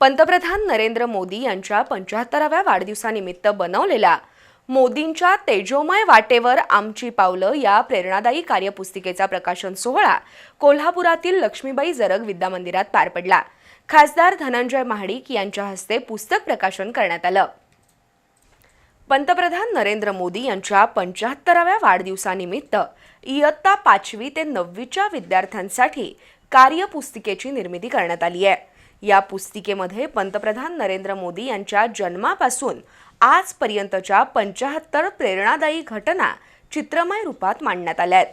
पंतप्रधान नरेंद्र मोदी यांच्या पंच्याहत्तराव्या वाढदिवसानिमित्त बनवलेल्या मोदींच्या तेजोमय वाटेवर आमची पावलं या प्रेरणादायी कार्यपुस्तिकेचा प्रकाशन सोहळा कोल्हापुरातील लक्ष्मीबाई जरग विद्यामंदिरात पार पडला. खासदार धनंजय महाडिक यांच्या हस्ते पुस्तक प्रकाशन करण्यात आलं. पंतप्रधान नरेंद्र मोदी यांच्या पंच्याहत्तराव्या वाढदिवसानिमित्त इयत्ता पाचवी ते नववीच्या विद्यार्थ्यांसाठी कार्यपुस्तिकेची निर्मिती करण्यात आली आहे. या पुस्तिकेमध्ये पंतप्रधान नरेंद्र मोदी यांच्या जन्मापासून आजपर्यंतच्या पंचाहत्तर प्रेरणादायी घटना चित्रमय रूपात मांडण्यात आल्या आहेत.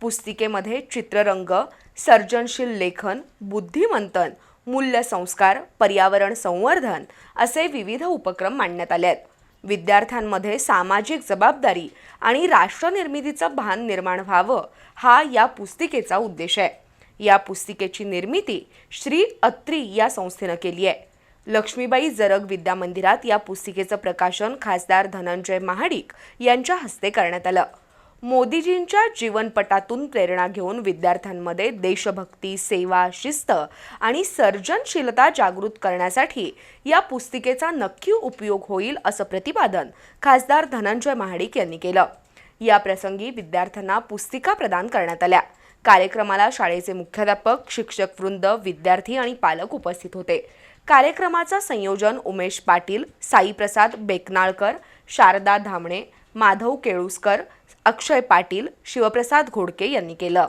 पुस्तिकेमध्ये चित्ररंग सर्जनशील लेखन बुद्धिमंथन मूल्यसंस्कार पर्यावरण संवर्धन असे विविध उपक्रम मांडण्यात आले आहेत. विद्यार्थ्यांमध्ये सामाजिक जबाबदारी आणि राष्ट्रनिर्मितीचं भान निर्माण व्हावं हा या पुस्तिकेचा उद्देश आहे. या पुस्तिकेची निर्मिती श्री अत्री या संस्थेनं केली आहे. लक्ष्मीबाई जरग विद्यामंदिरात या पुस्तिकेचं प्रकाशन खासदार धनंजय महाडिक यांच्या हस्ते करण्यात आलं. मोदीजींच्या जीवनपटातून प्रेरणा घेऊन विद्यार्थ्यांमध्ये देशभक्ती सेवा शिस्त आणि सर्जनशीलता जागृत करण्यासाठी या पुस्तिकेचा नक्की उपयोग होईल असं प्रतिपादन खासदार धनंजय महाडिक यांनी केलं. या प्रसंगी विद्यार्थ्यांना पुस्तिका प्रदान करण्यात आल्या. कार्यक्रमाला शाळेचे मुख्याध्यापक शिक्षक वृंद विद्यार्थी आणि पालक उपस्थित होते. कार्यक्रमाचं संयोजन उमेश पाटील साईप्रसाद बेकनाळकर शारदा धामणे माधव केळुसकर अक्षय पाटील शिवप्रसाद घोडके यांनी केलं.